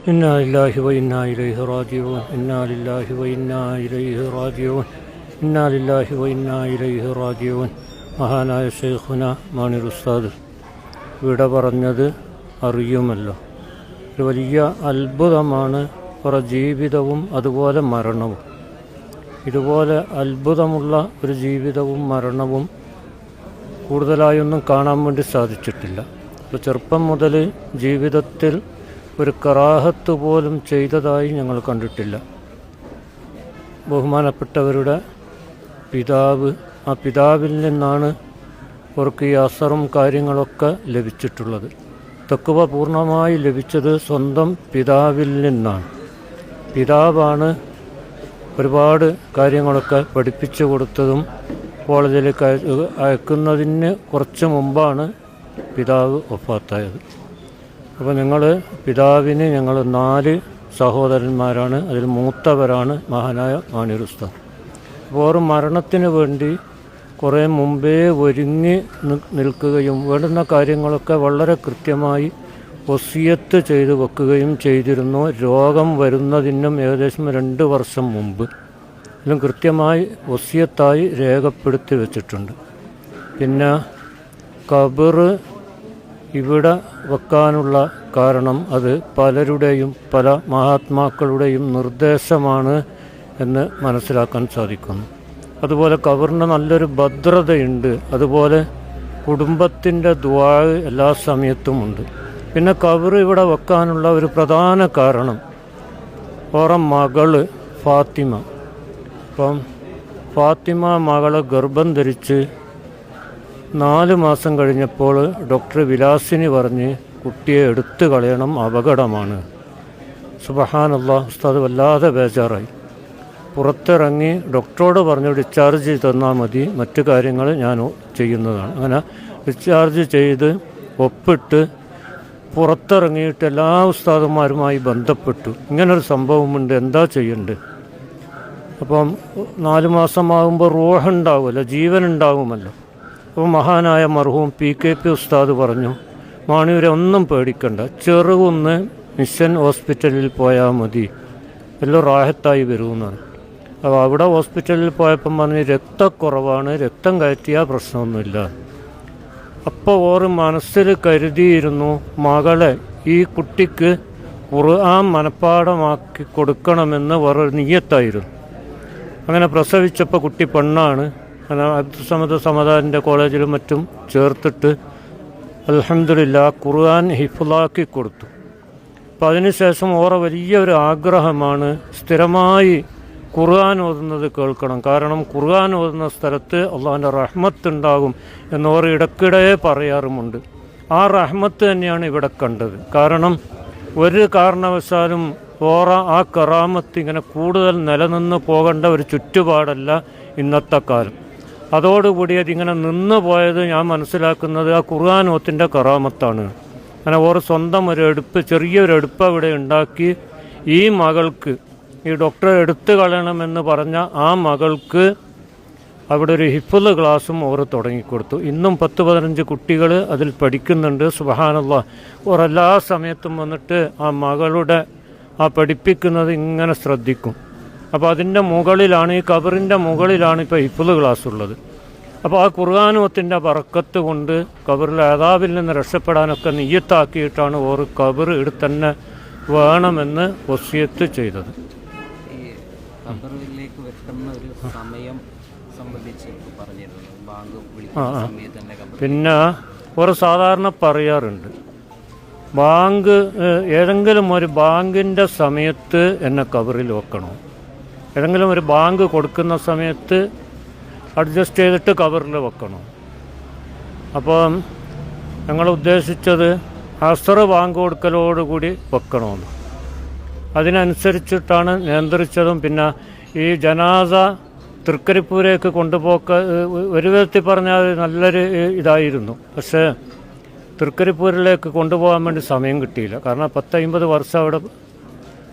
إنا لله وإنا إليه راجعون إنا لله وإنا إليه راجعون إنا لله وإنا إليه راجعون മഹാനായ ഷെയ്ഖുന മാണിർ ഉസ്താദ് വിട പറഞ്ഞത് അറിയുമല്ലോ ഒരു വലിയ അത്ഭുതമാണ് കുറേ ജീവിതവും അതുപോലെ മരണവും ഇതുപോലെ അത്ഭുതമുള്ള ഒരു ജീവിതവും മരണവും കൂടുതലായൊന്നും കാണാൻ വേണ്ടി സാധിച്ചിട്ടില്ല അപ്പോൾ ചെറുപ്പം മുതൽ ജീവിതത്തിൽ ഒരു കറാഹത്ത് പോലും ചെയ്തതായി ഞങ്ങൾ കണ്ടിട്ടില്ല. ബഹുമാനപ്പെട്ടവരുടെ പിതാവ് ആ പിതാവിൽ നിന്നാണ് അവർക്ക് ഈ അസറും കാര്യങ്ങളൊക്കെ ലഭിച്ചിട്ടുള്ളത്. തെക്കുവ പൂർണമായി ലഭിച്ചത് സ്വന്തം പിതാവിൽ നിന്നാണ്. പിതാവാണ് ഒരുപാട് കാര്യങ്ങളൊക്കെ പഠിപ്പിച്ചു കൊടുത്തതും കോളേജിലേക്ക് അയ- അയക്കുന്നതിന് കുറച്ച് മുമ്പാണ് പിതാവ് ഒഫാത്തായത് അപ്പോൾ ഞങ്ങൾ പിതാവിന് ഞങ്ങൾ നാല് സഹോദരന്മാരാണ്. അതിൽ മൂത്തവരാണ് മഹാനായ മാനിരുസ്ത അപ്പോൾ ഓർ മരണത്തിന് വേണ്ടി കുറേ മുമ്പേ ഒരുങ്ങി നിൽക്കുകയും വേണ്ടുന്ന കാര്യങ്ങളൊക്കെ വളരെ കൃത്യമായി ഒസിയത്ത് ചെയ്ത് വെക്കുകയും ചെയ്തിരുന്നു. രോഗം വരുന്നതിനും ഏകദേശം രണ്ട് വർഷം മുമ്പ്. എല്ലാം കൃത്യമായി ഒസിയത്തായി രേഖപ്പെടുത്തി വെച്ചിട്ടുണ്ട്. പിന്നെ കബറ് ഇവിടെ വെക്കാനുള്ള കാരണം അത് പലരുടെയും പല മഹാത്മാക്കളുടെയും നിർദ്ദേശമാണ് എന്ന് മനസ്സിലാക്കാൻ സാധിക്കുന്നു. അതുപോലെ കബറിന് നല്ലൊരു ഭദ്രതയുണ്ട്. അതുപോലെ കുടുംബത്തിന്റെ ദ്വാ എല്ലാ സമയത്തുമുണ്ട്. പിന്നെ കവർ ഇവിടെ വെക്കാനുള്ള ഒരു പ്രധാന കാരണം ഓറ മകൾ ഫാത്തിമ. അപ്പം ഫാത്തിമ മകളെ ഗർഭം ധരിച്ച് നാല് മാസം കഴിഞ്ഞപ്പോൾ ഡോക്ടർ വിലാസിനി പറഞ്ഞ് കുട്ടിയെ എടുത്തു കളയണം അപകടമാണ്. സുബഹാനല്ല ഉസ്താദ് വല്ലാതെ ബേജാറായി. പുറത്തിറങ്ങി ഡോക്ടറോട് പറഞ്ഞു ഡിസ്ചാർജ് തന്നാൽ മതി മറ്റു കാര്യങ്ങൾ ഞാൻ ചെയ്യുന്നതാണ്. അങ്ങനെ ഡിസ്ചാർജ് ചെയ്ത് ഒപ്പിട്ട് പുറത്തിറങ്ങിയിട്ട് എല്ലാ ഉസ്താദന്മാരുമായി ബന്ധപ്പെട്ടു. ഇങ്ങനൊരു സംഭവമുണ്ട് എന്താ ചെയ്യണ്ടേ? അപ്പം നാല് മാസമാകുമ്പോൾ റോഹുണ്ടാവുമല്ലോ ജീവനുണ്ടാവുമല്ലോ അപ്പോൾ മഹാനായ മർഹൂം പി കെ പി ഉസ്താദ് പറഞ്ഞു മാണിയൂരെ ഒന്നും പേടിക്കണ്ട. ചെറുകുന്ന് മിഷൻ ഹോസ്പിറ്റലിൽ പോയാൽ മതി. എല്ലാം റാഹത്തായി വരുമെന്നാണ് അപ്പോൾ അവിടെ ഹോസ്പിറ്റലിൽ പോയപ്പം പറഞ്ഞ് രക്തക്കുറവാണ്. രക്തം കയറ്റിയാൽ പ്രശ്നമൊന്നുമില്ല. അപ്പോൾ ഓറ് മനസ്സിൽ കരുതിയിരുന്നു മകളെ ഈ കുട്ടിക്ക് ഖുർആൻ മനഃപ്പാടമാക്കി കൊടുക്കണമെന്ന് വേറൊരു നീയത്തായിരുന്നു. അങ്ങനെ പ്രസവിച്ചപ്പോൾ കുട്ടി പെണ്ണാണ്. അബ്ദുസമദ് സമദാന്റെ കോളേജിലും മറ്റും ചേർത്തിട്ട് അലഹമില്ല ഖുർആൻ ഹിഫുലാക്കി കൊടുത്തു. അപ്പം അതിനുശേഷം ഓറെ വലിയൊരു ആഗ്രഹമാണ് സ്ഥിരമായി ഖുർആൻ ഓതുന്നത് കേൾക്കണം. കാരണം ഖുർആൻ ഓതുന്ന സ്ഥലത്ത് അള്ളാഹിന്റെ റഹ്മത്ത് ഉണ്ടാകും എന്നോർ ഇടയ്ക്കിടെ പറയാറുമുണ്ട്. ആ റഹ്മത്ത് തന്നെയാണ് ഇവിടെ കണ്ടത്. കാരണം ഒരു കാരണവശാലും ഓറ ആ കറാമത്ത് ഇങ്ങനെ കൂടുതൽ നിലനിന്ന് പോകേണ്ട ഒരു ചുറ്റുപാടല്ല ഇന്നത്തെ കാലം. അതോടുകൂടി അതിങ്ങനെ നിന്ന് പോയത് ഞാൻ മനസ്സിലാക്കുന്നത് ആ ഖുർആാനോത്തിന്റെ കറാമത്താണ്. അങ്ങനെ ഓർ സ്വന്തം ഒരു എടുപ്പ് ചെറിയൊരു എടുപ്പ് അവിടെ ഉണ്ടാക്കി ഈ മകൾക്ക് ഈ ഡോക്ടറെ എടുത്തു കളയണമെന്ന് പറഞ്ഞ ആ മകൾക്ക് അവിടെ ഒരു ഹിഫുൽ ക്ലാസ്സും ഓർ തുടങ്ങിക്കൊടുത്തു. ഇന്നും പത്ത് പതിനഞ്ച് കുട്ടികൾ അതിൽ പഠിക്കുന്നുണ്ട് സുഹാനുള്ള ഓർ എല്ലാ സമയത്തും വന്നിട്ട് ആ മകളുടെ ആ പഠിപ്പിക്കുന്നത് ഇങ്ങനെ ശ്രദ്ധിക്കും. അപ്പോൾ അതിന്റെ മുകളിലാണ് ഈ കബറിന്റെ മുകളിലാണ് ഇപ്പോൾ ഹിഫുൽ ക്ലാസ് ഉള്ളത്. അപ്പോൾ ആ ഖുർആാനുവത്തിന്റെ പറക്കത്ത് കൊണ്ട് കബറിൽ ഏതാവിൽ നിന്ന് രക്ഷപ്പെടാനൊക്കെ നെയ്യത്താക്കിയിട്ടാണ് ഓർ കബർ എടുത്തന്നെ വേണമെന്ന് വസിയത്ത് ചെയ്തത്. വെക്കുന്ന ഒരു സമയം സംബന്ധിച്ച് പറഞ്ഞിരുന്നു. ബാങ്ക് വിളിക്കുന്ന സമയത്ത് തന്നെ പിന്നെ ഒരു സാധാരണ പറയാറുണ്ട്. ബാങ്ക് ഏതെങ്കിലും ഒരു ബാങ്കിന്റെ സമയത്ത് എന്നെ കവറിൽ വെക്കണോ? ഏതെങ്കിലും ഒരു ബാങ്ക് കൊടുക്കുന്ന സമയത്ത് അഡ്ജസ്റ്റ് ചെയ്തിട്ട് കവറിൽ വെക്കണം. അപ്പം ഞങ്ങൾ ഉദ്ദേശിച്ചത് അസർ ബാങ്ക് കൊടുക്കലോടുകൂടി വെക്കണമെന്ന് അതിനനുസരിച്ചിട്ടാണ് നിയന്ത്രിച്ചതും. പിന്നെ ഈ ജനാസ തൃക്കരിപ്പൂരേക്ക് കൊണ്ടുപോക്ക ഒരു വിധത്തിൽ പറഞ്ഞാൽ നല്ലൊരു ഇതായിരുന്നു. പക്ഷേ തൃക്കരിപ്പൂരിലേക്ക് കൊണ്ടുപോകാൻ വേണ്ടി സമയം കിട്ടിയില്ല. കാരണം പത്തമ്പത് വർഷം അവിടെ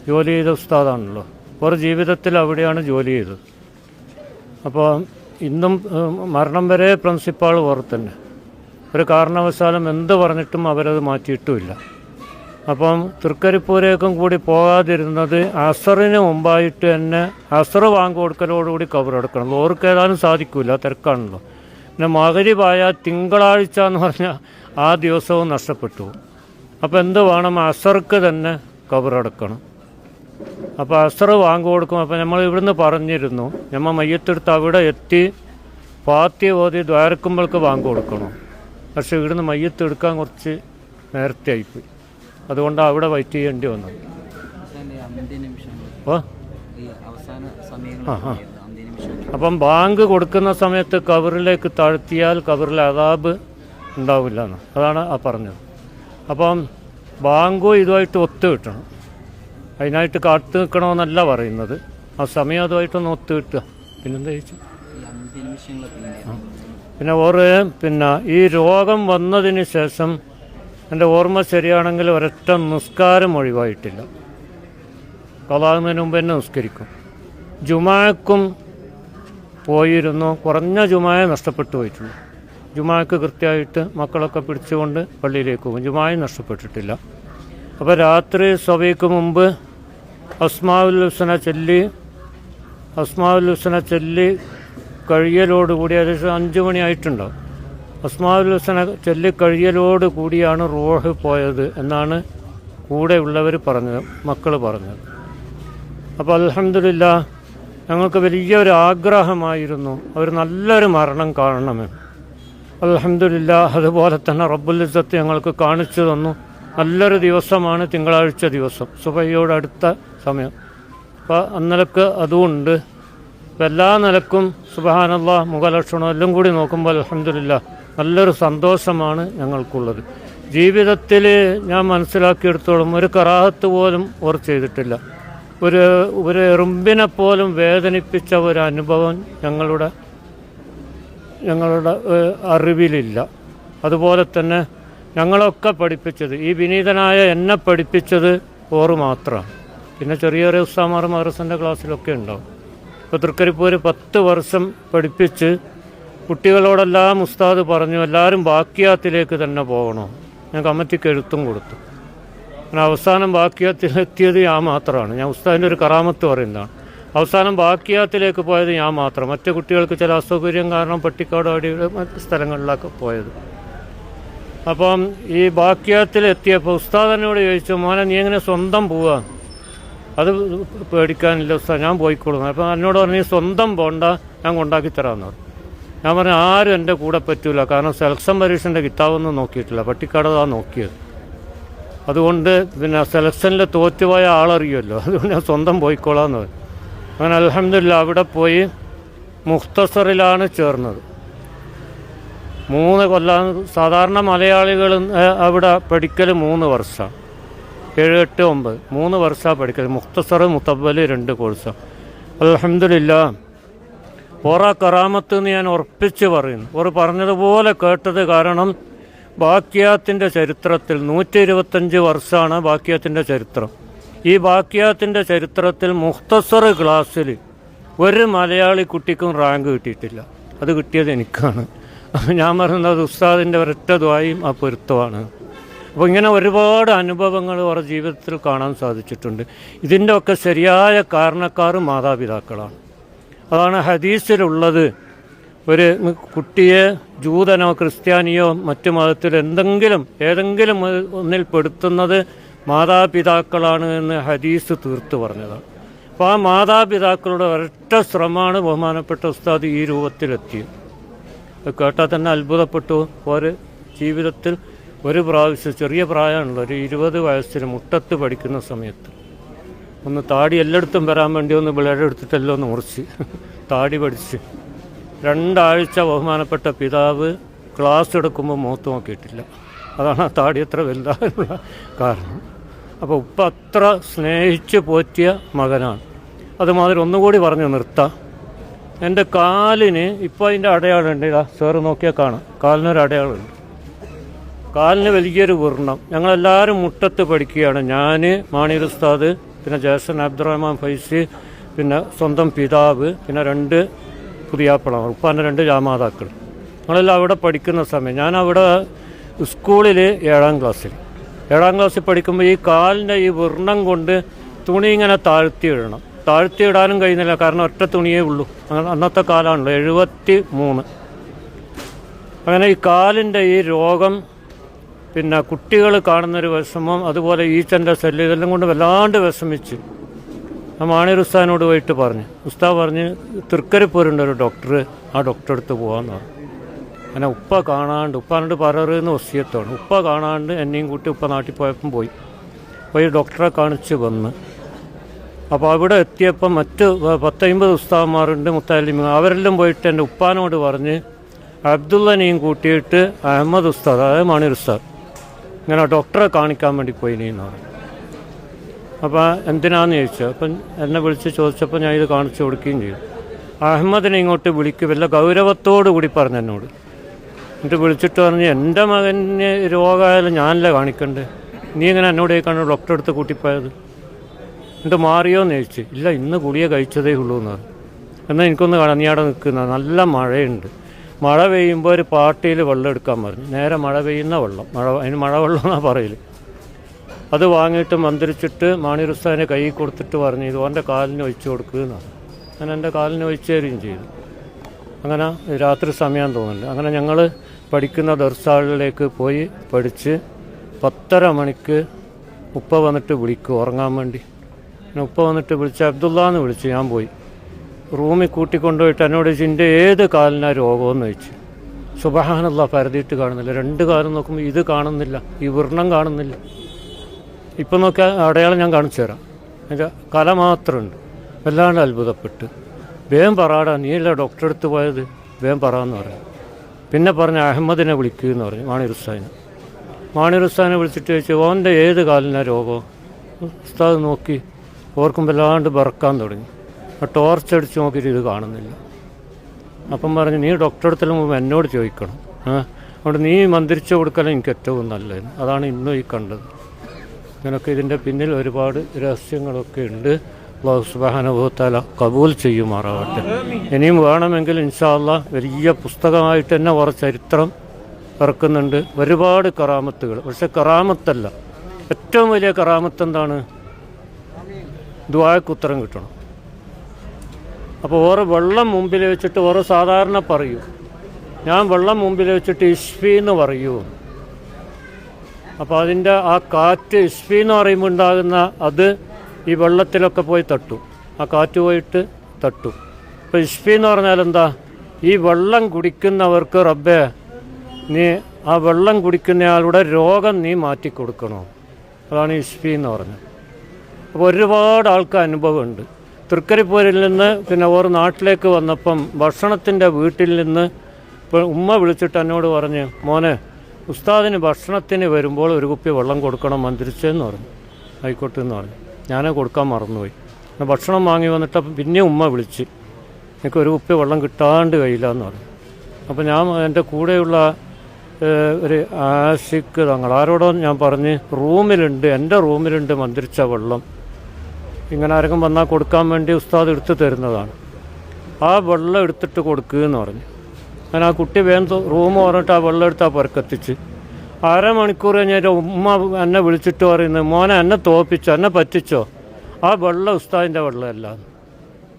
ജോലി ചെയ്ത ഉസ്താദാണല്ലോ. ഒരു ജീവിതത്തിൽ അവിടെയാണ് ജോലി ചെയ്തത്. അപ്പോൾ ഇന്നും മരണം വരെ പ്രിൻസിപ്പാൾ ഓർത്തന്നെ ഒരു കാരണവശാലും എന്ത് പറഞ്ഞിട്ടും അവരത് മാറ്റിയിട്ടുമില്ല. അപ്പം തൃക്കരിപ്പൂരേക്കും കൂടി പോകാതിരുന്നത് അസറിന് മുമ്പായിട്ട് തന്നെ അസർ വാങ്ങി കൊടുക്കലോടുകൂടി കവറെടുക്കണം ലോർക്ക് ഏതാനും സാധിക്കില്ല തിരക്കാണല്ലോ. പിന്നെ മകരിവായ തിങ്കളാഴ്ച എന്ന് പറഞ്ഞാൽ ആ ദിവസവും നഷ്ടപ്പെട്ടു. അപ്പോൾ എന്ത് വേണം? അസർക്ക് തന്നെ കബറടക്കണം. അപ്പോൾ അസ്ത്ര വാങ്ങി കൊടുക്കും. അപ്പോൾ നമ്മൾ ഇവിടുന്ന് പറഞ്ഞിരുന്നു. നമ്മൾ മയ്യത്തെടുത്ത് അവിടെ എത്തി പാത്തി ഓതി ദ്വാരക്കുമ്പോൾക്ക് വാങ്ങി കൊടുക്കണം. പക്ഷെ ഇവിടുന്ന് മയ്യത്തെടുക്കാൻ കുറച്ച് നേരത്തെ ആയിപ്പോയി. അതുകൊണ്ട് അവിടെ വൈറ്റ് ചെയ്യേണ്ടി വന്നു അപ്പം ബാങ്ക് കൊടുക്കുന്ന സമയത്ത് കവറിലേക്ക് താഴ്ത്തിയാൽ കവറിൽ അതാബ് ഉണ്ടാവില്ല എന്ന് അതാണ് ആ പറഞ്ഞത്. അപ്പം ബാങ്കും ഇതുമായിട്ട് ഒത്തു കിട്ടണം. അതിനായിട്ട് കാത്തു നിൽക്കണമെന്നല്ല പറയുന്നത്. ആ സമയം അതുമായിട്ടൊന്ന് ഒത്തു കിട്ടുക. പിന്നെന്താ ചോദിച്ചു പിന്നെ ഓറ് പിന്നെ ഈ രോഗം വന്നതിന് ശേഷം എന്റെ ഓർമ്മ ശരിയാണെങ്കിൽ ഒരൊറ്റ നിസ്കാരം ഒഴിവായിട്ടില്ല. കൊള്ളാകുന്നതിന് മുമ്പ് തന്നെ നിസ്കരിക്കും. ജുമാക്കും പോയിരുന്നു. കുറഞ്ഞ ജുമായ നഷ്ടപ്പെട്ടു പോയിട്ടുള്ളൂ. ജുമാക്ക് കൃത്യമായിട്ട് മക്കളൊക്കെ പിടിച്ചുകൊണ്ട് പള്ളിയിലേക്ക് പോകും. ജുമായ നഷ്ടപ്പെട്ടിട്ടില്ല. അപ്പോൾ രാത്രി സഭയ്ക്ക് മുമ്പ് അസ്മാവുൽ ചൊല്ലി. അസ്മാവുൽ ഹുസന ചൊല്ലി കഴിയലോടുകൂടി ഏകദേശം അഞ്ച് മണിയായിട്ടുണ്ടാവും അസ്മാവുൽ ഹുസന ചൊല്ലി കഴിയലോട് കൂടിയാണ് റോഹ് പോയത് എന്നാണ് കൂടെ ഉള്ളവർ പറഞ്ഞത് മക്കൾ പറഞ്ഞത്. അപ്പോൾ അലഹമില്ല ഞങ്ങൾക്ക് വലിയൊരു ആഗ്രഹമായിരുന്നു അവർ നല്ലൊരു മരണം കാണണമെന്ന്. അലഹമില്ല അതുപോലെ തന്നെ റബ്ബുൽ ഇസ്സത്ത് ഞങ്ങൾക്ക് കാണിച്ചു തന്നു. നല്ലൊരു ദിവസമാണ് തിങ്കളാഴ്ച ദിവസം. സുബയ്യോട് അടുത്ത സമയം. അപ്പോൾ അന്നലക്ക് അപ്പോൾ എല്ലാ നിലക്കും സുബഹാനല്ല മുഖലക്ഷണം എല്ലാം കൂടി നോക്കുമ്പോൾ അലഹമില്ല നല്ലൊരു സന്തോഷമാണ് ഞങ്ങൾക്കുള്ളത്. ജീവിതത്തിൽ ഞാൻ മനസ്സിലാക്കിയെടുത്തോളം ഒരു കറാഹത്ത് പോലും ഓർ ചെയ്തിട്ടില്ല. ഒരു ഒരു എറുമ്പിനെ പോലും വേദനിപ്പിച്ച ഒരു അനുഭവം ഞങ്ങളുടെ ഞങ്ങളുടെ അറിവിലില്ല. അതുപോലെ തന്നെ ഞങ്ങളൊക്കെ പഠിപ്പിച്ചത് ഈ വിനീതനായ എന്നെ പഠിപ്പിച്ചത് ഓറ് മാത്രമാണ് പിന്നെ ചെറിയ ചെറിയ ഉസ്താമാർ മദ്രസന്റെ ക്ലാസ്സിലൊക്കെ ഉണ്ടാവും. ഇപ്പോൾ തൃക്കരിപ്പൂർ പത്ത് വർഷം പഠിപ്പിച്ച് കുട്ടികളോടെല്ലാം ഉസ്താദ് പറഞ്ഞു എല്ലാവരും ബാക്കിയാത്തിലേക്ക് തന്നെ പോകണോ? ഞാൻ കമ്മിറ്റിക്ക് എഴുത്തും കൊടുത്തു. ഞാൻ അവസാനം ബാക്കിയാത്തിലെത്തിയത് ഞാൻ മാത്രമാണ്. ഞാൻ ഉസ്താദിന്റെ ഒരു കറാമത്ത് പറയുന്നതാണ്. അവസാനം ബാക്കിയാത്തിലേക്ക് പോയത് ഞാൻ മാത്രം മറ്റു കുട്ടികൾക്ക് ചില അസൗകര്യം കാരണം പട്ടിക്കാട് അടിയുടെ മറ്റ് സ്ഥലങ്ങളിലൊക്കെ പോയത്. അപ്പം ഈ ബാക്കിയാത്തിൽ എത്തിയപ്പോൾ ഉസ്താദ് ചോദിച്ചു മോനെ നീ എങ്ങനെ സ്വന്തം പോവാ? അത് പേടിക്കാനില്ല ഞാൻ പോയിക്കോളും. അപ്പം എന്നോട് പറഞ്ഞു സ്വന്തം പോണ്ട ഞാൻ കൊണ്ടാക്കി തരാമെന്ന് പറഞ്ഞു. ഞാൻ പറഞ്ഞു ആരും എന്റെ കൂടെ പറ്റൂല. കാരണം സെലക്ഷൻ പരീക്ഷന്റെ കിതാബൊന്നും നോക്കിയിട്ടില്ല. പട്ടിക്കാട് ആ നോക്കിയത്. അതുകൊണ്ട് പിന്നെ സെലക്ഷനിൽ തോറ്റുപോയ ആളറിയുമല്ലോ. അതുകൊണ്ട് ഞാൻ സ്വന്തം പോയിക്കോളാന്ന് പറഞ്ഞു. അങ്ങനെ അലഹമില്ല അവിടെ പോയി മുഖ്തസറിലാണ് ചേർന്നത്. മൂന്ന് കൊല്ലം സാധാരണ മലയാളികൾ അവിടെ പഠിക്കൽ മൂന്ന് വർഷം. ഏഴ് എട്ട് ഒമ്പത്. മൂന്ന് വർഷമാണ് പഠിക്കുന്നത് മുഖ്തസർ മുത്തബൽ രണ്ട് കോഴ്സാണ് അലഹമില്ല ഓറ കറാമത്ത് എന്ന് ഞാൻ ഉറപ്പിച്ച് പറയുന്നു. ഓർ പറഞ്ഞതുപോലെ കേട്ടത് കാരണം ബാക്യാത്തിന്റെ ചരിത്രത്തിൽ നൂറ്റി ഇരുപത്തഞ്ച് വർഷമാണ് ബാക്യാത്തിന്റെ ചരിത്രം. ഈ ബാക്യാത്തിന്റെ ചരിത്രത്തിൽ മുഖ്തസർ ക്ലാസ്സിൽ ഒരു മലയാളി കുട്ടിക്കും റാങ്ക് കിട്ടിയിട്ടില്ല. അത് കിട്ടിയത് എനിക്കാണ്. അപ്പോൾ ഞാൻ പറയുന്നത് ഉസ്താദിന്റെ ഒരൊറ്റ ദ്വായും ആ പൊരുത്തമാണ്. അപ്പോൾ ഇങ്ങനെ ഒരുപാട് അനുഭവങ്ങൾ അവരുടെ ജീവിതത്തിൽ കാണാൻ സാധിച്ചിട്ടുണ്ട്. ഇതിന്റെ ഒക്കെ ശരിയായ കാരണക്കാർ മാതാപിതാക്കളാണ്. അതാണ് ഹദീസിലുള്ളത്. ഒരു കുട്ടിയെ ജൂതനോ ക്രിസ്ത്യാനിയോ മറ്റു മതത്തിൽ എന്തെങ്കിലും ഏതെങ്കിലും ഒന്നിൽ പെടുത്തുന്നത് മാതാപിതാക്കളാണ് എന്ന് ഹദീസ് തീർത്ത് പറഞ്ഞതാണ്. അപ്പോൾ ആ മാതാപിതാക്കളുടെ ഒരൊറ്റ ശ്രമമാണ് ബഹുമാനപ്പെട്ട ഉസ്താദ് ഈ രൂപത്തിലെത്തിയത്. കേട്ടാൽ തന്നെ അത്ഭുതപ്പെട്ടു. ഒരു ജീവിതത്തിൽ ഒരു പ്രാവശ്യം ചെറിയ പ്രായമാണല്ലോ ഒരു ഇരുപത് വയസ്സിന് മുട്ടത്ത് പഠിക്കുന്ന സമയത്ത്. ഒന്ന് താടി എല്ലായിടത്തും വരാൻ വേണ്ടി ഒന്ന് ബ്ലേഡ് എടുത്തിട്ടല്ലോ ഒന്ന് മുറിച്ച്. താടി പഠിച്ച്. രണ്ടാഴ്ച ബഹുമാനപ്പെട്ട പിതാവ് ക്ലാസ് എടുക്കുമ്പോൾ മുഖത്ത് നോക്കിയിട്ടില്ല. അതാണ് ആ താടി അത്ര വലുതാനുള്ള കാരണം. അപ്പോൾ ഉപ്പ അത്ര സ്നേഹിച്ച് പോറ്റിയ മകനാണ്. അതുമാതിരി ഒന്നുകൂടി പറഞ്ഞ് നിർത്താം. എന്റെ കാലിന് ഇപ്പോൾ അതിന്റെ അടയാളം ഉണ്ട്. സാറ് നോക്കിയാൽ കാണാം. കാലിനൊരു അടയാളമുണ്ട് കാലിന് വലിയൊരു വർണം. ഞങ്ങളെല്ലാവരും മുട്ടത്ത് പഠിക്കുകയാണ്. ഞാൻ മാണിർ ഉസ്താദ് പിന്നെ ജേസൻ അബ്ദുറഹ്മാൻ ഫൈസി പിന്നെ സ്വന്തം പിതാവ് പിന്നെ രണ്ട് പുതിയാപ്പളം ഉപ്പാന്റെ രണ്ട് ജാമാതാക്കൾ. ഞങ്ങളെല്ലാം അവിടെ പഠിക്കുന്ന സമയം. ഞാൻ അവിടെ സ്കൂളിൽ ഏഴാം ക്ലാസ്സിൽ. ഏഴാം ക്ലാസ്സിൽ പഠിക്കുമ്പോൾ ഈ കാലിന്റെ ഈ വർണം കൊണ്ട് തുണി ഇങ്ങനെ താഴ്ത്തിയിടണം. താഴ്ത്തിയിടാനും കഴിയുന്നില്ല കാരണം ഒറ്റ തുണിയേ ഉള്ളൂ. അങ്ങനെ അന്നത്തെ കാലമാണല്ലോ എഴുപത്തി മൂന്ന് അങ്ങനെ ഈ കാലിന്റെ ഈ രോഗം പിന്നെ കുട്ടികൾ കാണുന്നൊരു വിഷമം അതുപോലെ ഈച്ചന്റെ ശല്യം ഇതെല്ലാം കൊണ്ട് വല്ലാണ്ട് വിഷമിച്ച്. ആ മാണിയർ ഉസ്താദിനോട് പോയിട്ട് പറഞ്ഞു. ഉസ്താദ് പറഞ്ഞ് തൃക്കരിപ്പൂരുണ്ട് ഒരു ഡോക്ടർ ആ ഡോക്ടറെ അടുത്ത് പോകാമെന്ന് പറഞ്ഞു. അങ്ങനെ ഉപ്പ കാണാണ്ട് ഉപ്പാനോട് പറയുന്ന ഒസിയത്താണ് ഉപ്പ കാണാണ്ട് എന്നെയും കൂട്ടി ഉപ്പ നാട്ടിൽ പോയപ്പം പോയി. പോയി ഡോക്ടറെ കാണിച്ച് വന്ന്. അപ്പോൾ അവിടെ എത്തിയപ്പം മറ്റ് പത്തമ്പത് ഉസ്താവന്മാരുണ്ട് മുത്താലിമ. അവരെല്ലാം പോയിട്ട് എന്റെ ഉപ്പാനോട് പറഞ്ഞ് അബ്ദുള്ളനെയും കൂട്ടിയിട്ട് അഹമ്മദ് ഉസ്താദ് അതായത് മണിർ ഉസ്താദ് ഇങ്ങനെ ഡോക്ടറെ കാണിക്കാൻ വേണ്ടി പോയി നീ എന്ന് പറഞ്ഞു. അപ്പോൾ എന്തിനാന്ന് ചോദിച്ചു. അപ്പം എന്നെ വിളിച്ച് ചോദിച്ചപ്പോൾ ഞാൻ ഇത് കാണിച്ചു കൊടുക്കുകയും ചെയ്തു. അഹമ്മദിനെ ഇങ്ങോട്ട് വിളിക്കും വല്ല ഗൗരവത്തോടു കൂടി പറഞ്ഞു എന്നോട്. എന്നിട്ട് വിളിച്ചിട്ട് പറഞ്ഞ് എന്റെ മകന് രോഗമായാലും ഞാനല്ലേ കാണിക്കണ്ടേ? നീ ഇങ്ങനെ എന്നോട് കണ്ടു ഡോക്ടറെ അടുത്ത് കൂട്ടിപ്പോയത്? എന്നിട്ട് മാറിയോന്ന് ചോദിച്ചു ഇല്ല ഇന്ന് കുളിയെ കഴിച്ചതേ ഉള്ളൂ എന്ന് പറഞ്ഞു. എന്നാൽ എനിക്കൊന്ന് കാണാം നീ അവിടെ നിൽക്കുന്ന നല്ല മഴയുണ്ട്. മഴ പെയ്യുമ്പോൾ ഒരു പാർട്ടിയിൽ വെള്ളം എടുക്കാൻ പറഞ്ഞു. നേരെ മഴ പെയ്യുന്ന വെള്ളം. മഴ അതിന് മഴ വെള്ളം എന്നാണ് പറയൽ. അത് വാങ്ങിയിട്ട് മന്ത്രിച്ചിട്ട് മാണിറുസ്താനെ കൈ കൊടുത്തിട്ട് പറഞ്ഞു ഇത് ഓന്റെ കാലിന് ഒഴിച്ചു കൊടുക്കുന്നതാണ് അങ്ങനെ എന്റെ കാലിന് ഒഴിച്ചു തരികയും ചെയ്തു. അങ്ങനെ രാത്രി സമയം തോന്നില്ല അങ്ങനെ ഞങ്ങൾ പഠിക്കുന്ന ദർസാളിലേക്ക് പോയി പഠിച്ച് പത്തര മണിക്ക് ഉപ്പ വന്നിട്ട് വിളിക്കും ഉറങ്ങാൻ വേണ്ടി. പിന്നെ ഉപ്പ വന്നിട്ട് വിളിച്ച് അബ്ദുള്ള എന്ന് വിളിച്ച് ഞാൻ പോയി. റൂമിൽ കൂട്ടിക്കൊണ്ടുപോയിട്ട് എന്നോട് എന്റെ ഏത് കാലിനാ രോഗമെന്ന് ചോദിച്ചു. സുബഹാനുള്ള പരതിയിട്ട് കാണുന്നില്ല. രണ്ട് കാലം നോക്കുമ്പോൾ ഇത് കാണുന്നില്ല ഈ വൃണം കാണുന്നില്ല. ഇപ്പം നോക്കിയാൽ അടയാളം ഞാൻ കാണിച്ചു തരാം. എന്റെ കല മാത്രമുണ്ട്. വല്ലാണ്ട് അത്ഭുതപ്പെട്ട്. വേം പറയാടാ നീയല്ല ഡോക്ടറെ അടുത്ത് പോയത്? വേം പറയാന്ന് പറഞ്ഞു. പിന്നെ പറഞ്ഞ അഹമ്മദിനെ വിളിക്കുക എന്ന് പറഞ്ഞു മാണി റുസ്താനെ മാണി റുസ്താനെ വിളിച്ചിട്ട് ചോദിച്ചു ഓന്റെ ഏത് കാലിനാ രോഗം? ഉസ്താദ് നോക്കി ഓർക്കും വല്ലാണ്ട് ബറക്കാൻ തുടങ്ങി. ടോർച്ച് അടിച്ച് നോക്കിയിട്ട് ഇത് കാണുന്നില്ല. അപ്പം പറഞ്ഞു നീ ഡോക്ടറെ അടുത്തല്ല മുമ്പ് എന്നോട് ചോദിക്കണം. അതുകൊണ്ട് നീ മന്ത്രിച്ചു കൊടുക്കലും എനിക്ക് ഏറ്റവും നല്ലത്. അതാണ് ഇന്നും ഈ കണ്ടത്. ഇങ്ങനൊക്കെ ഇതിന്റെ പിന്നിൽ ഒരുപാട് രഹസ്യങ്ങളൊക്കെ ഉണ്ട്. അള്ളാഹു സുബാനുഭവത്താല കബൂൽ ചെയ്യുമാറാവട്ടെ. ഇനിയും വേണമെങ്കിൽ ഇൻഷാല്ല വലിയ പുസ്തകമായിട്ട് തന്നെ കുറേ ചരിത്രം ഇറക്കുന്നുണ്ട്. ഒരുപാട് കറാമത്തുകൾ. പക്ഷെ കറാമത്തല്ല. ഏറ്റവും വലിയ കറാമത്ത് എന്താണ്? ദ്വായക്കുത്തരം കിട്ടണം. അപ്പോൾ ഓരോ വെള്ളം മുമ്പിൽ വെച്ചിട്ട് ഓരോ സാധാരണ പറയൂ. ഞാൻ വെള്ളം മുമ്പിൽ വെച്ചിട്ട് ഇഷ്ഫി എന്ന് പറയൂ. അപ്പോൾ അതിന്റെ ആ കാറ്റ് ഇഷ്ഫി എന്ന് പറയുമ്പോൾ ഉണ്ടാകുന്ന അത് ഈ വെള്ളത്തിലൊക്കെ പോയി തട്ടും. ആ കാറ്റ് പോയിട്ട് തട്ടും. അപ്പോൾ ഇഷ്ഫി എന്ന് പറഞ്ഞാൽ എന്താ? ഈ വെള്ളം കുടിക്കുന്നവർക്ക് റബ്ബേ നീ ആ വെള്ളം കുടിക്കുന്നയാളുടെ രോഗം നീ മാറ്റി കൊടുക്കണോ അതാണ് ഇഷ്ഫി എന്ന് പറഞ്ഞത്. അപ്പോൾ ഒരുപാട് ആൾക്ക് അനുഭവമുണ്ട്. തൃക്കരിപ്പൂരിൽ നിന്ന് പിന്നെ ഓരോ നാട്ടിലേക്ക് വന്നപ്പം ഭക്ഷണത്തിന്റെ വീട്ടിൽ നിന്ന് ഇപ്പോൾ ഉമ്മ വിളിച്ചിട്ട് എന്നോട് പറഞ്ഞ് മോനെ ഉസ്താദിന് ഭക്ഷണത്തിന് വരുമ്പോൾ ഒരു കുപ്പി വെള്ളം കൊടുക്കണം മന്ത്രിച്ചെന്ന് പറഞ്ഞു. ആയിക്കോട്ടെ എന്ന് പറഞ്ഞു. ഞാൻ കൊടുക്കാൻ മറന്നുപോയി. ഭക്ഷണം വാങ്ങി വന്നിട്ട് പിന്നെ ഉമ്മ വിളിച്ച് എനിക്ക് ഒരു കുപ്പി വെള്ളം കിട്ടാണ്ട് കഴിയില്ല എന്ന് പറഞ്ഞു. അപ്പോൾ ഞാൻ എന്റെ കൂടെയുള്ള ഒരു ആശിക്ക് തങ്ങൾ ആരോടോ ഞാൻ പറഞ്ഞ് റൂമിലുണ്ട് എന്റെ റൂമിലുണ്ട് മന്ത്രിച്ച വെള്ളം. ഇങ്ങനെ ആരെങ്കിലും വന്നാൽ കൊടുക്കാൻ വേണ്ടി ഉസ്താദ് എടുത്ത് തരുന്നതാണ്. ആ വെള്ളം എടുത്തിട്ട് കൊടുക്കുക എന്ന് പറഞ്ഞു. അങ്ങനെ ആ കുട്ടി വേഗം റൂം പറഞ്ഞിട്ട് ആ വെള്ളം എടുത്ത് ആ പുറക്കെത്തിച്ച് അരമണിക്കൂർ കഴിഞ്ഞാൽ ഉമ്മ എന്നെ വിളിച്ചിട്ട് പറയുന്നത് മോനെ എന്നെ തോപ്പിച്ചോ എന്നെ പറ്റിച്ചോ? ആ വെള്ളം ഉസ്താദിന്റെ വെള്ളമല്ല.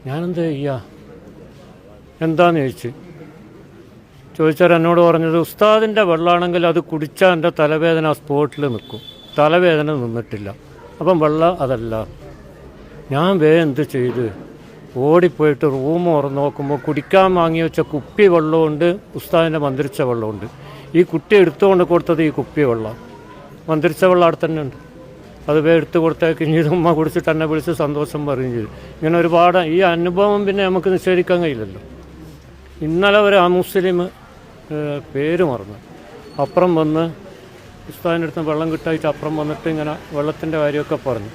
ഞാനെന്താ ചെയ്യാ? എന്താന്ന് ചോദിച്ചു? ചോദിച്ചാൽ എന്നോട് പറഞ്ഞത് ഉസ്താദിന്റെ വെള്ളമാണെങ്കിൽ അത് കുടിച്ചാൽ എന്റെ തലവേദന ആ സ്പോട്ടിൽ നിൽക്കും. തലവേദന നിന്നിട്ടില്ല. അപ്പം വെള്ളം അതല്ല. ഞാൻ വേഗം എന്ത് ചെയ്ത്? ഓടിപ്പോയിട്ട് റൂം തുറന്ന് നോക്കുമ്പോൾ കുടിക്കാൻ വാങ്ങി വെച്ച കുപ്പി വെള്ളമുണ്ട് ഉസ്താദിന്റെ മന്ത്രിച്ച വെള്ളമുണ്ട്. ഈ കുട്ടി എടുത്തുകൊണ്ട് കൊടുത്തത് ഈ കുപ്പി വെള്ളം. മന്ത്രിച്ച വെള്ളം അവിടെ തന്നെ ഉണ്ട്. അത് വേ എടുത്ത് കൊടുത്തേക്ക് ഇനി ഉമ്മ കുടിച്ചിട്ട് എന്നെ വിളിച്ച് സന്തോഷം പറയുകയും ചെയ്തു. ഇങ്ങനെ ഒരുപാട് ഈ അനുഭവം പിന്നെ നമുക്ക് നിഷേധിക്കാൻ കഴിയില്ലല്ലോ. ഇന്നലെ ഒരു ആ മുസ്ലിം പേര് മറന്നു. അപ്പുറം വന്ന് ഉസ്താദിന്റെ അടുത്ത് വെള്ളം കിട്ടായിട്ട് അപ്പുറം വന്നിട്ട് ഇങ്ങനെ വെള്ളത്തിന്റെ കാര്യമൊക്കെ പറഞ്ഞു.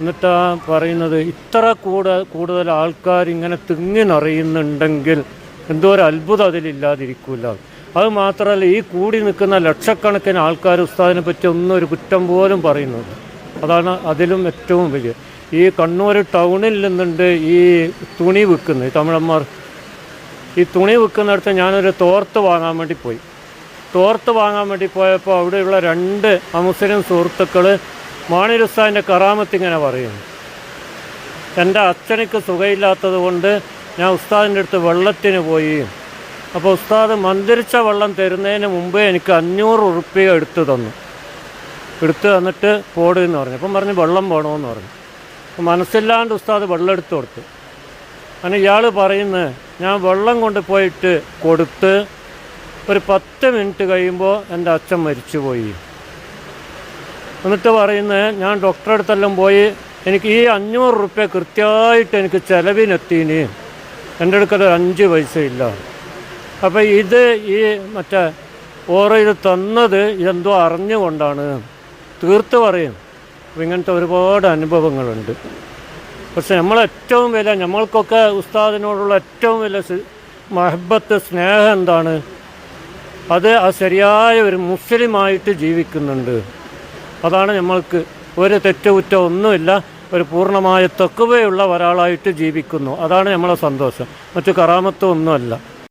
എന്നിട്ടാ പറയുന്നത് ഇത്ര കൂട കൂടുതൽ ആൾക്കാർ ഇങ്ങനെ തിങ്ങി നിറയുന്നുണ്ടെങ്കിൽ എന്തോ ഒരു അത്ഭുതം അതിലില്ലാതിരിക്കില്ല അത് മാത്രമല്ല ഈ കൂടി നിൽക്കുന്ന ലക്ഷക്കണക്കിന് ആൾക്കാർ ഉസ്താദിനെ പറ്റി ഒന്നും ഒരു കുറ്റം പോലും പറയുന്നത് അതാണ് അതിലും ഏറ്റവും വലിയ. ഈ കണ്ണൂർ ടൗണിൽ നിന്നുണ്ട് ഈ തുണി വിൽക്കുന്നത് തമിഴന്മാർ. ഈ തുണി വിൽക്കുന്നിടത്ത് ഞാനൊരു തോർത്ത് വാങ്ങാൻ വേണ്ടി പോയി. തോർത്ത് വാങ്ങാൻ വേണ്ടി പോയപ്പോൾ അവിടെയുള്ള രണ്ട് അമുസ്ലിം സുഹൃത്തുക്കൾ മാണിരുസ്താന്റെ കറാമത്ത് ഇങ്ങനെ പറയുന്നു എന്റെ അച്ഛനക്ക് സുഖമില്ലാത്തത് കൊണ്ട് ഞാൻ ഉസ്താദിന്റെ അടുത്ത് വെള്ളത്തിന് പോയി. അപ്പോൾ ഉസ്താദ് മന്ദിരിച്ച വെള്ളം തരുന്നതിന് മുമ്പേ എനിക്ക് അഞ്ഞൂറ് ഉറുപ്പ്യ എടുത്തു തന്നു. എടുത്തു തന്നിട്ട് പോട് എന്ന് പറഞ്ഞു. അപ്പം പറഞ്ഞു വെള്ളം വേണമെന്ന് പറഞ്ഞു. അപ്പം മനസ്സില്ലാണ്ട് ഉസ്താദ് വെള്ളം എടുത്തു കൊടുത്തു. അങ്ങനെ ഇയാൾ പറയുന്നത് ഞാൻ വെള്ളം കൊണ്ടുപോയിട്ട് കൊടുത്ത് ഒരു പത്ത് മിനിറ്റ് കഴിയുമ്പോൾ എന്റെ അച്ഛൻ മരിച്ചുപോയി. എന്നിട്ട് പറയുന്നത് ഞാൻ ഡോക്ടറെ അടുത്തെല്ലാം പോയി എനിക്ക് ഈ അഞ്ഞൂറ് റുപ്യ കൃത്യമായിട്ട് എനിക്ക് ചിലവിനെത്തീനി. എന്റെ അടുക്കൽ ഒരു അഞ്ച് ഇല്ല അപ്പോൾ ഇത് ഈ മറ്റേ ഇത് തന്നത് ഇതെന്തോ അറിഞ്ഞുകൊണ്ടാണ്. തീർത്ത് പറയും. ഇങ്ങനത്തെ ഒരുപാട് അനുഭവങ്ങളുണ്ട്. പക്ഷെ നമ്മൾ ഏറ്റവും വില നമ്മൾക്കൊക്കെ ഉസ്താദിനോടുള്ള ഏറ്റവും വലിയ മഹബത്ത് സ്നേഹം എന്താണ്? അത് ആ ശരിയായ ഒരു മുസ്ലിമായിട്ട് ജീവിക്കുന്നുണ്ട്. അതാണ് നമ്മൾക്ക് ഒരു തെറ്റുകുറ്റം ഒന്നുമില്ല ഒരു പൂർണമായ തെക്കുവയുള്ള ഒരാളായിട്ട് ജീവിക്കുന്നു. അതാണ് നമ്മളെ സന്തോഷം. മറ്റു കറാമത്തോ ഒന്നുമല്ല.